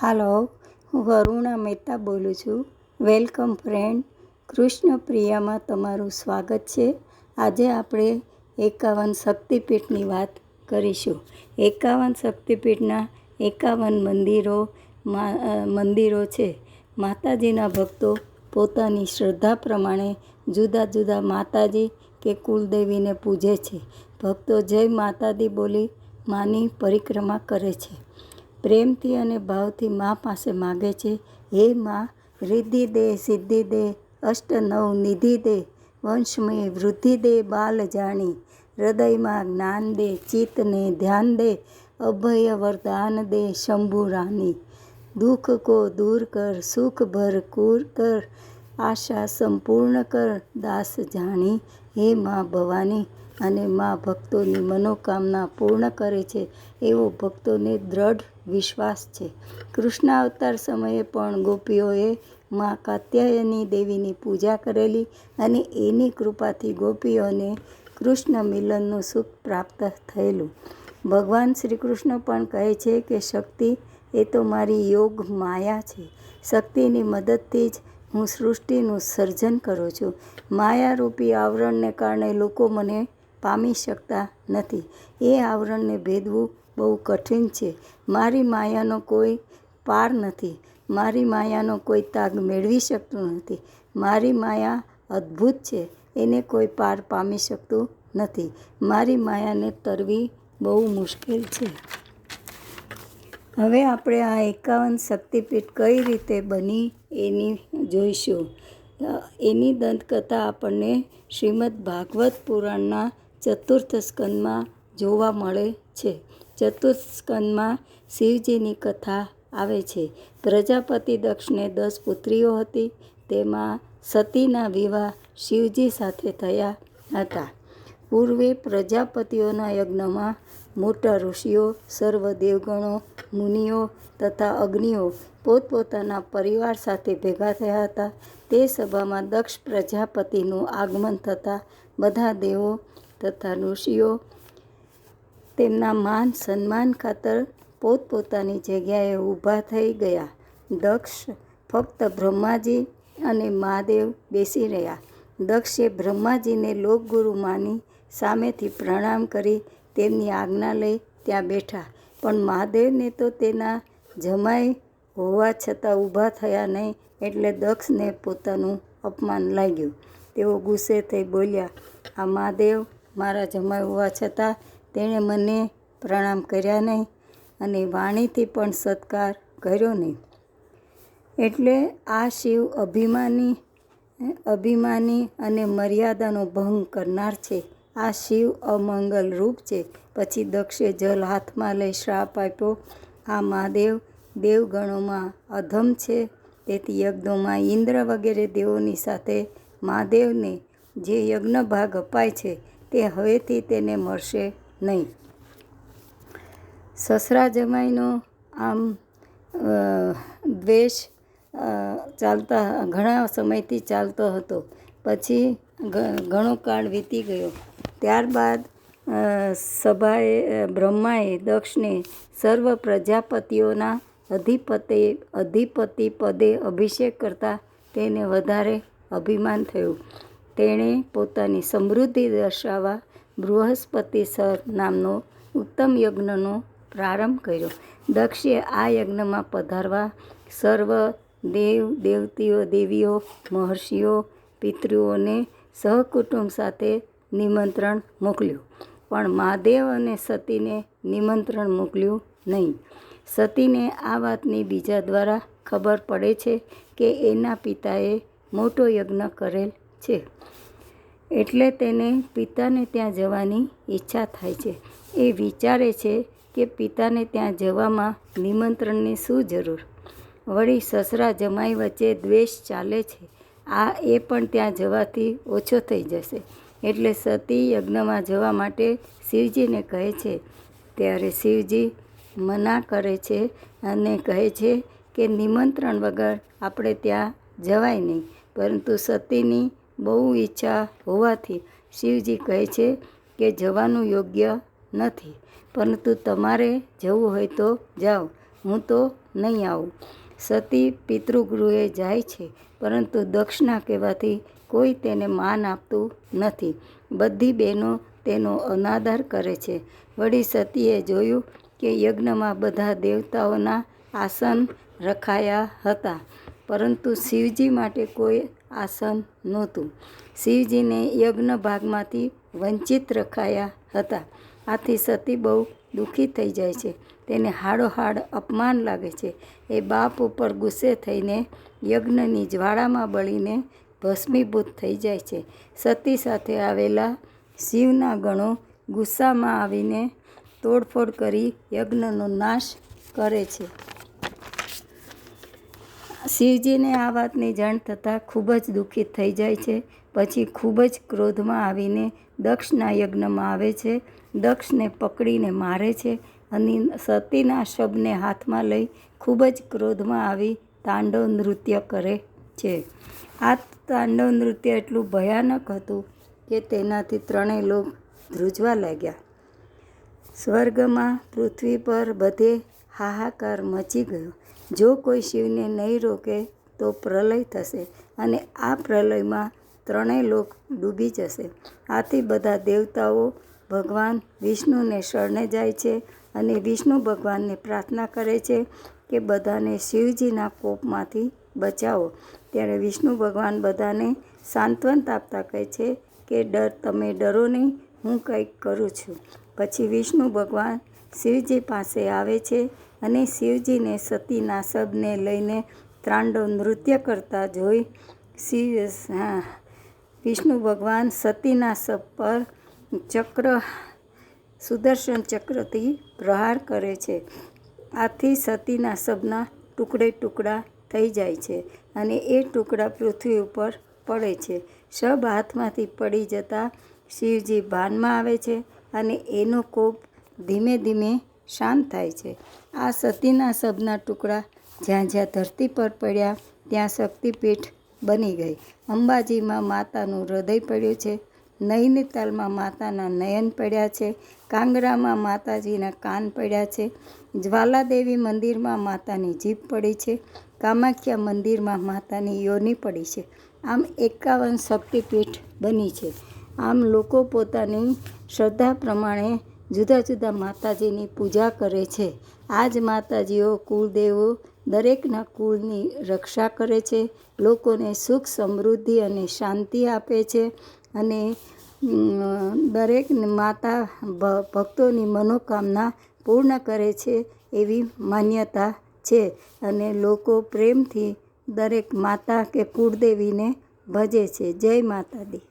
હાલો, હું વરુણા મહેતા બોલું છું. વેલકમ ફ્રેન્ડ કૃષ્ણ પ્રિયામાં તમારું સ્વાગત છે. આજે આપણે એકાવન શક્તિપીઠની વાત કરીશું. એકાવન શક્તિપીઠના એકાવન મંદિરો મંદિરો છે. માતાજીના ભક્તો પોતાની શ્રદ્ધા પ્રમાણે જુદા જુદા માતાજી કે કુલદેવીને પૂજે છે. ભક્તો જય માતાજી બોલી માની પરિક્રમા કરે છે. પ્રેમથી અને ભાવથી મા પાસે માગે છે, હે મા, રિદ્ધિ દે, સિદ્ધિ દે અષ્ટ નવ નિધિ દે, વંશમય વૃદ્ધિ દે, બાલ જાણી, હૃદયમાં જ્ઞાન દે, ચિત્તને ધ્યાન દે, અભય વરદાન દે, શંભુ રાની દુઃખ કો દૂર કર, સુખ ભર કુર કર, આશા સંપૂર્ણ કર, દાસ જાણી, હે મા ભવાની અને મા ભક્તોની મનોકામના પૂર્ણ કરે છે, એવો ભક્તોને દ્રઢ વિશ્વાસ છે. કૃષ્ણ અવતાર સમયે પણ ગોપીઓએ મા કાત્યાયની દેવીની પૂજા કરેલી અને એની કૃપાથી ગોપીઓને કૃષ્ણ મિલનનું સુખ પ્રાપ્ત થયેલું. ભગવાન શ્રી કૃષ્ણ પણ કહે છે કે, શક્તિ એ તો મારી યોગ માયા છે. શક્તિની મદદથી જ હું સૃષ્ટિનું સર્જન કરું છું. માયારૂપી આવરણને કારણે લોકો મને પામી શકતા નથી. એ આવરણને ભેદવું બહુ કઠિન છે. મારી માયાનો કોઈ પાર નથી. મારી માયાનો કોઈ તાગ મેળવી શકતું નથી. મારી માયા અદ્ભુત છે. એને કોઈ પાર પામી શકતું નથી. મારી માયાને તરવી બહુ મુશ્કેલ છે. હવે આપણે આ એકાવન શક્તિપીઠ કઈ રીતે બની એની જોઈશું. એની દંતકથા આપણને શ્રીમદ ભાગવત પુરાણના ચતુર્થ સ્કંદમાં જોવા મળે છે. ચતુર્થ સ્કંદમાં શિવજીની કથા આવે છે. પ્રજાપતિ દક્ષને દસ પુત્રીઓ હતી. તેમાં સતીના વિવાહ શિવજી સાથે થયા હતા. પૂર્વે પ્રજાપતિઓના યજ્ઞમાં મોટા ઋષિઓ, સર્વ દેવગણો, મુનિઓ તથા અગ્નિઓ પોતપોતાના પરિવાર સાથે ભેગા થયા હતા. તે સભામાં દક્ષ પ્રજાપતિનું આગમન થતાં બધા દેવો તથા ઋષિઓ તેમના માન સન્માન ખાતર પોતપોતાની જગ્યાએ ઊભા થઈ ગયા. દક્ષ ફક્ત બ્રહ્માજી અને મહાદેવ બેસી રહ્યા. દક્ષે બ્રહ્માજીને લોકગુરુ માની સામેથી પ્રણામ કરી તેમની આજ્ઞા લઈ ત્યાં બેઠા. પણ મહાદેવને તો તેના જમાઈ હોવા છતાં ઊભા થયા નહીં એટલે દક્ષને પોતાનું અપમાન લાગ્યું. તેઓ ગુસ્સે થઈ બોલ્યા, આ મહાદેવ મારા જમાઈ હોવા છતાં તેણે મને પ્રણામ કર્યા નહીં અને વાણીથી પણ સત્કાર કર્યો નહીં. એટલે આ શિવ અભિમાની અભિમાની અને મર્યાદાનો ભંગ કરનાર છે. આ શિવ અમંગલ રૂપ છે. પછી દક્ષે જલ હાથમાં લઈ શ્રાપ આપ્યો, આ મહાદેવ દેવગણોમાં અધમ છે. તેથી યજ્ઞોમાં ઇન્દ્ર વગેરે દેવોની સાથે મહાદેવને જે યજ્ઞ ભાગ અપાય છે તે હવેથી તેને મળશે નહીં. સસરા જમાઈનો આમ દ્વેષ ચાલતા, ઘણા સમયથી ચાલતો હતો. પછી ઘણો કાળ વીતી ગયો. ત્યારબાદ સભાએ બ્રહ્માએ, દક્ષને સર્વ પ્રજાપતિઓના અધિપતિ અધિપતિ પદે અભિષેક કરતાં તેને વધારે અભિમાન થયું. તેણે પોતાની સમૃદ્ધિ દર્શાવવા બૃહસ્પતિ સર નામનો ઉત્તમ યજ્ઞનો પ્રારંભ કર્યો. દક્ષે આ યજ્ઞમાં પધારવા સર્વ દેવ, દેવતીઓ, દેવીઓ, મહર્ષિઓ, પિતૃઓને સહકુટુંબ સાથે નિમંત્રણ મોકલ્યું. પણ મહાદેવ અને સતીને નિમંત્રણ મોકલ્યું નહીં. સતીને આ વાતની બીજા દ્વારા ખબર પડે છે કે એના પિતાએ મોટો યજ્ઞ કરેલ છે. એટલે તેને પિતાને ત્યાં જવાની ઈચ્છા થાય છે. એ વિચારે છે કે પિતાને ત્યાં જવામાં નિમંત્રણની શું જરૂર? વળી સસરા જમાઈ વચ્ચે દ્વેષ ચાલે છે. આ એ પણ ત્યાં જવાથી ઓછો થઈ જશે. એટલે સતી યજ્ઞમાં જવા માટે શિવજીને કહે છે. ત્યારે શિવજી મના કરે છે અને કહે છે કે નિમંત્રણ વગર આપણે ત્યાં જવાય નહીં. પરંતુ સતીની બહુ ઈચ્છા હોવાથી શિવજી કહે છે કે જવાનું યોગ્ય નથી. પરંતુ તમારે જવું હોય તો જાઓ. હું તો નહીં આવું. સતી પિતૃગૃહે જાય છે, પરંતુ દક્ષના કહેવાથી કોઈ તેને માન આપતું નથી. બધી બહેનો તેનો અનાદર કરે છે. વળી સતીએ જોયું કે યજ્ઞમાં બધા દેવતાઓના આસન રખાયા હતા, પરંતુ શિવજી માટે કોઈ આસન નહોતું. શિવજીને યજ્ઞ ભાગમાંથી વંચિત રખાયા હતા. આથી સતી બહુ દુઃખી થઈ જાય છે. તેને હાડોહાડ અપમાન લાગે છે. એ બાપ ઉપર ગુસ્સે થઈને યજ્ઞની જ્વાળામાં બળીને ભસ્મીભૂત થઈ જાય છે. સતી સાથે આવેલા શિવના ગણો ગુસ્સામાં આવીને તોડફોડ કરી યજ્ઞનો નાશ કરે છે. શિવજીને આ વાતની જાણ થતાં ખૂબ જ દુઃખી થઈ જાય છે. પછી ખૂબ જ ક્રોધમાં આવીને દક્ષના યજ્ઞમાં આવે છે. દક્ષને પકડીને મારે છે અને સતીના શબને હાથમાં લઈ ખૂબ જ ક્રોધમાં આવી તાંડવ નૃત્ય કરે છે. આ તાંડવ નૃત્ય એટલું ભયાનક હતું કે તેનાથી ત્રણેય લોક ધ્રુજવા લાગ્યા. સ્વર્ગમાં પૃથ્વી પર બધે હાહાકાર મચી ગયો. જો કોઈ શિવને નહીં રોકે તો પ્રલય થશે અને આ પ્રલયમાં ત્રણેય લોક ડૂબી જશે. આથી બધા દેવતાઓ ભગવાન વિષ્ણુને શરણે જાય છે અને વિષ્ણુ ભગવાનને પ્રાર્થના કરે છે કે બધાને શિવજીના કોપમાંથી બચાવો. ત્યારે વિષ્ણુ ભગવાન બધાને સાંત્વન આપતા કહે છે કે, ડર, તમે ડરો નહીં, હું કંઈક કરું છું. પછી વિષ્ણુ ભગવાન શિવજી પાસે આવે છે અને શિવજીને સતીના શબને લઈને ત્રાંડવ નૃત્ય કરતા જોઈ શિવ વિષ્ણુ ભગવાન સતીના શબ પર ચક્ર, સુદર્શન ચક્રથી પ્રહાર કરે છે. આથી સતીના શબના ટુકડે ટુકડા થઈ જાય છે અને એ ટુકડા પૃથ્વી ઉપર પડે છે. શબ હાથમાંથી પડી જતાં શિવજી ભાનમાં આવે છે અને એનો કોપ ધીમે ધીમે શાંત થાય છે. આ સતીના શબના ટુકડા જ્યાં જ્યાં ધરતી પર પડ્યા, ત્યાં શક્તિપીઠ બની ગઈ. અંબાજીમાં માતાનું હૃદય પડ્યું છે. નૈનીતાલમાં માતાના નયન પડ્યા છે. કાંગરામાં માતાજીના કાન પડ્યા છે. જ્વાલાદેવી મંદિરમાં માતાની જીભ પડી છે. કામાખ્યા મંદિરમાં માતાની યોની પડી છે. આમ એકાવન શક્તિપીઠ બની છે. આમ લોકો પોતાની શ્રદ્ધા પ્રમાણે જુદા જુદા માતાજીની પૂજા કરે છે. આ જ માતાજીઓ કુળદેવો દરેકના કુળની રક્ષા કરે છે. લોકોને સુખ, સમૃદ્ધિ અને શાંતિ આપે છે અને દરેક માતા ભક્તોની મનોકામના પૂર્ણ કરે છે એવી માન્યતા છે અને લોકો પ્રેમથી દરેક માતા કે કુળદેવીને ભજે છે. જય માતા દી